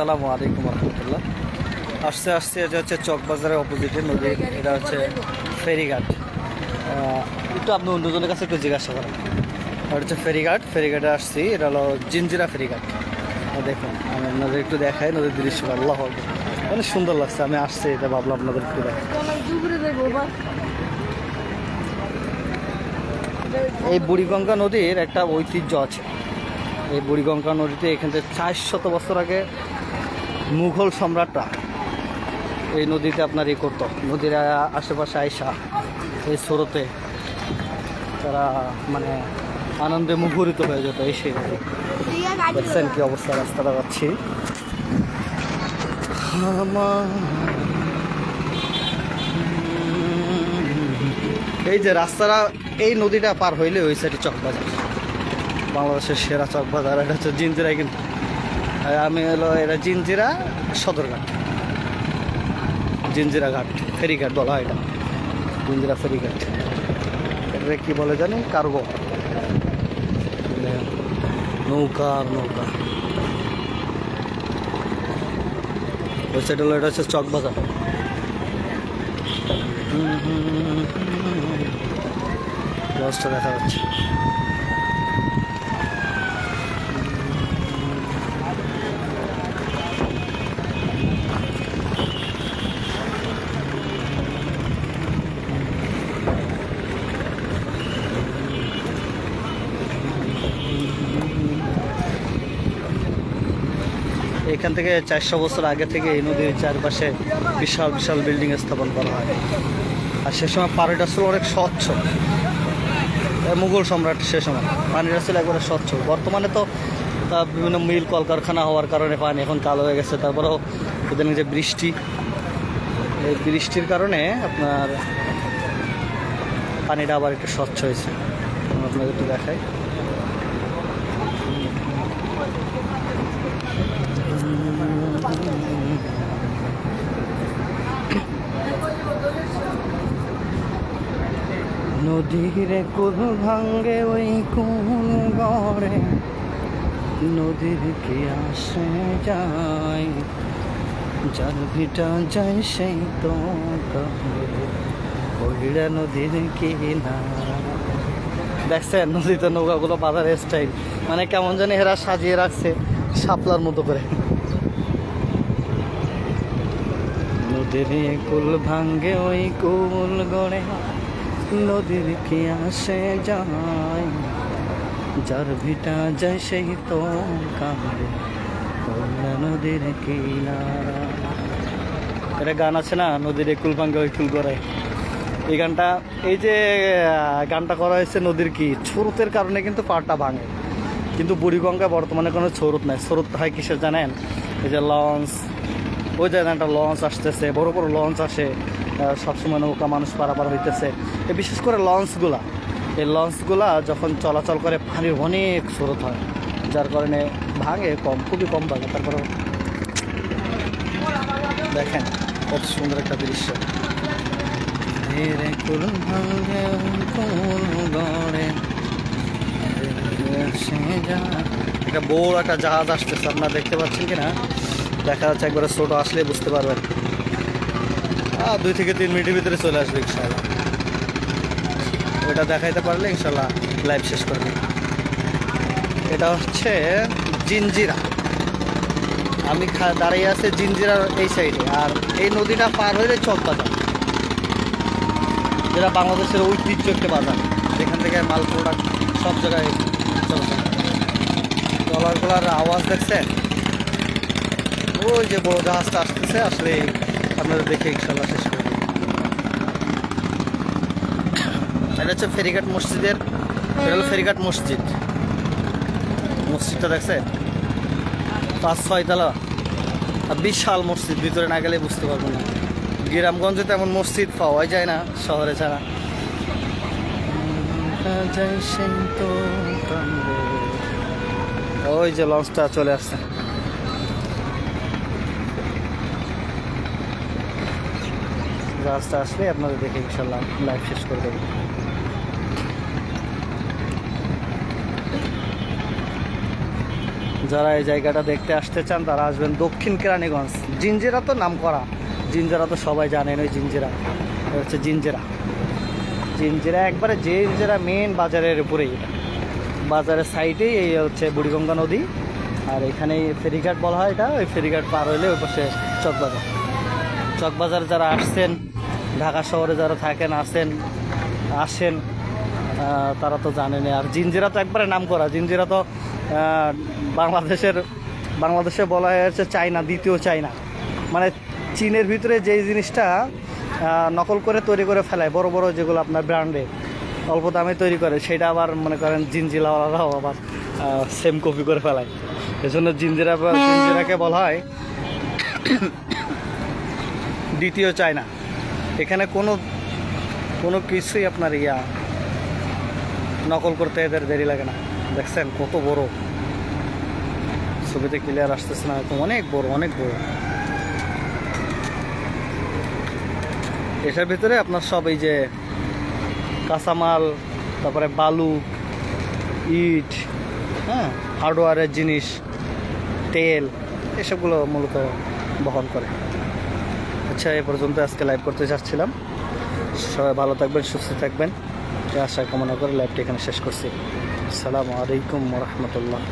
আসসালামু আলাইকুম রহমতুল্লাহ। আসতে আসতে এটা হচ্ছে চকবাজারের অপোজিটে নদী এটা হচ্ছে ফেরিঘাট। একটু আপনি অন্যজনের কাছে একটু জিজ্ঞাসা করেন। এটা হচ্ছে ফেরিঘাট, ফেরিঘাটে আসছি, এটা হলো জিঞ্জিরা ফেরিঘাট। দেখুন, আমি আপনাদের একটু দেখাই নদীর দৃশ্য, আল্লাহ। অনেক সুন্দর লাগছে, আমি আসছি, এটা ভাবলাম আপনাদের একটু দেখাই। এই বুড়িগঙ্গা নদীর একটা ঐতিহ্য আছে। এই বুড়িগঙ্গা নদীতে এখান থেকে চার শত বছর আগে মুঘল সম্রাটরা এই নদীতে আপনার ই করতো। নদীর আশেপাশে আয়সা এই স্রোতে তারা মানে আনন্দে মুখরিত হয়ে যেত এই সেই দেখছেন কি অবস্থা রাস্তাটা যাচ্ছি এই যে রাস্তাটা, এই নদীটা পার হইলে ওই সাইডে চকবাজার। বাংলাদেশের সেরা চকবাজার, এটা হচ্ছে জিঞ্জিরা কিন্তু। আর আমি হলো এটা জিঞ্জিরা সদরঘাট। জিঞ্জিরা ঘাট, ফেরিঘাট বলা হয় এটা। জিঞ্জিরা ফেরিঘাট। এটা কি বলে জানি? কার্গো। নৌকা আর নৌকা। ওই সাইড হলো এটা হচ্ছে চকবাজার লঞ্চটা দেখা যাচ্ছে। এখান থেকে চারশো বছর আগে থেকে এই নদীর চারপাশে বিশাল বিশাল বিল্ডিং স্থাপন করা হয়। আর সে সময় পানিটা ছিল অনেক স্বচ্ছ। মুঘল সম্রাট সে সময় পানিটা ছিল একবারে স্বচ্ছ। বর্তমানে তো বিভিন্ন মিল কলকারখানা হওয়ার কারণে পানি এখন কালো হয়ে গেছে। তারপরেও ইদানিং যে বৃষ্টি। এই বৃষ্টির কারণে আপনার পানিটা আবার একটু স্বচ্ছ হয়েছে। আপনাদের একটু দেখাই। নদীর কুল ভাঙ্গে ওই কুল গড়ে? নদীর কি আসে যায়? যার ভিটা যায় সেই তো ওইটা নদীর কিনা দেখছেন, নদীতে নৌকাগুলো বাঁধার স্টাইল মানে কেমন জানি এরা সাজিয়ে রাখছে শাপলার মতো করে। নদীর কুল ভাঙ্গে ওই কুল গড়ে? নদীর কি আসে যায়। যার ভিটা যায় সেই তো কল্যাণ নদীর কিনারা। এটা গান আছে না, নদীর এই কুল ভাঙ্গে ওই কুল গড়ে এই গানটা, এই যে গানটা করা হয়েছে নদীর কি? স্রোতের কারণে কিন্তু পাড়টা ভাঙে। কিন্তু বুড়িগঙ্গা বর্তমানে কোনো স্রোত নাই। স্রোত হয় কিসের জানেন? এই যে লঞ্চ, ওই যে একটা লঞ্চ আসতেছে, বড় বড় লঞ্চ আসে। সবসময় নৌকা মানুষ পারাপার হইতেছে। বিশেষ করে লঞ্চগুলা। এই লঞ্চগুলা যখন চলাচল করে, পানির অনেক স্রোত হয়, যার কারণে ভাঙে কম, খুবই কম ভাঙে। তারপরে দেখেন, কত সুন্দর একটা দৃশ্য। একটা বড় একটা জাহাজ আসতেছে, আপনারা দেখতে পাচ্ছেন কিনা? দেখা যাচ্ছে একবারে ছোট আসলে বুঝতে পারবেন। দুই থেকে তিন মিনিটের ভিতরে চলে আসবে ইনশাল্লাহ ওটা দেখাইতে পারলে ইনশাল্লাহ লাইভ শেষ করবে। এটা হচ্ছে জিঞ্জিরা আমি দাঁড়িয়ে আছে জিঞ্জিরার এই সাইডে, আর এই নদীটা পার হইলে চকবাজার। যেটা বাংলাদেশের ঐতিহ্য একটা বাজার। যেখান থেকে মাল প্রোডাক্ট সব জায়গায় চলাচল। ট্রলারগুলার আওয়াজ দেখছেন? ওই যে বড় জাহাজটা আসতেছে আসলে আপনারা দেখে ইনশাল্লাহ শেষ করে। এটা হচ্ছে ফেরিঘাট মসজিদের, এটা হলো ফেরিঘাট মসজিদ। মসজিদটা দেখছেন? পাঁচ ছয় তলা। বিশাল মসজিদ, ভিতরে না গেলে বুঝতে পারব না। গ্রামগঞ্জে তেমন মসজিদ পাওয়াই যায় না, শহরে ছাড়া। ওই যে লঞ্চটা চলে আসছে। রাস্তা আসলে আপনাদের দেখে ইনশাল্লাহ লাইভ শেষ করে দেবো যারা এই জায়গাটা দেখতে আসতে চান, তারা আসবেন দক্ষিণ কেরানীগঞ্জ। জিঞ্জিরা তো নাম করা। জিঞ্জিরা তো সবাই জানেন, ওই জিঞ্জিরা। হচ্ছে জিঞ্জিরা। জিঞ্জিরা একবারে জিঞ্জিরা মেন বাজারের উপরেই। বাজারের সাইডেই এই হচ্ছে বুড়িগঙ্গা নদী। আর এখানে ফেরিঘাট বলা হয় এটা, ওই ফেরিঘাট পার হইলে ওই পাশে চকবাজার। চকবাজার যারা আসছেন, ঢাকা শহরে যারা থাকেন, আসেন আসেন তারা তো জানেন আর জিঞ্জিরা তো একবারে নাম করা জিঞ্জিরা তো বাংলাদেশের, বাংলাদেশে বলা হয়েছে চায়না, দ্বিতীয় চায়না। মানে চীনের ভিতরে যেই জিনিসটা নকল করে তৈরি করে ফেলায়, বড় বড় যেগুলো আপনার ব্র্যান্ডে অল্প দামে তৈরি করে, সেটা আবার মনে করেন জিঞ্জিলাওয়ালারাও আবার সেম কপি করে ফেলায়। এজন্য জিঞ্জিরা জিঞ্জিরাকে বলা হয় দ্বিতীয় চায়না এখানে কোনো কোনো কিছুই আপনার ইয়া নকল করতে এদের দেরি লাগে না। দেখছেন কত বড়। ছবিতে ক্লিয়ার আসতেছে না অনেক বড় অনেক বড়। এটার ভিতরে আপনার সব এই যে কাঁচামাল, তারপরে বালু ইট হ্যাঁ হার্ডওয়ারের জিনিস, তেল, এসবগুলো মূলত বহন করে। আচ্ছা এ পর্যন্ত আজকে লাইভ করতে চাচ্ছিলাম সবাই ভালো থাকবেন, সুস্থ থাকবেন। আশা কামনা করে লাইভটি এখানে শেষ করছি। আসসালামু আলাইকুম রহমতুল্লাহ।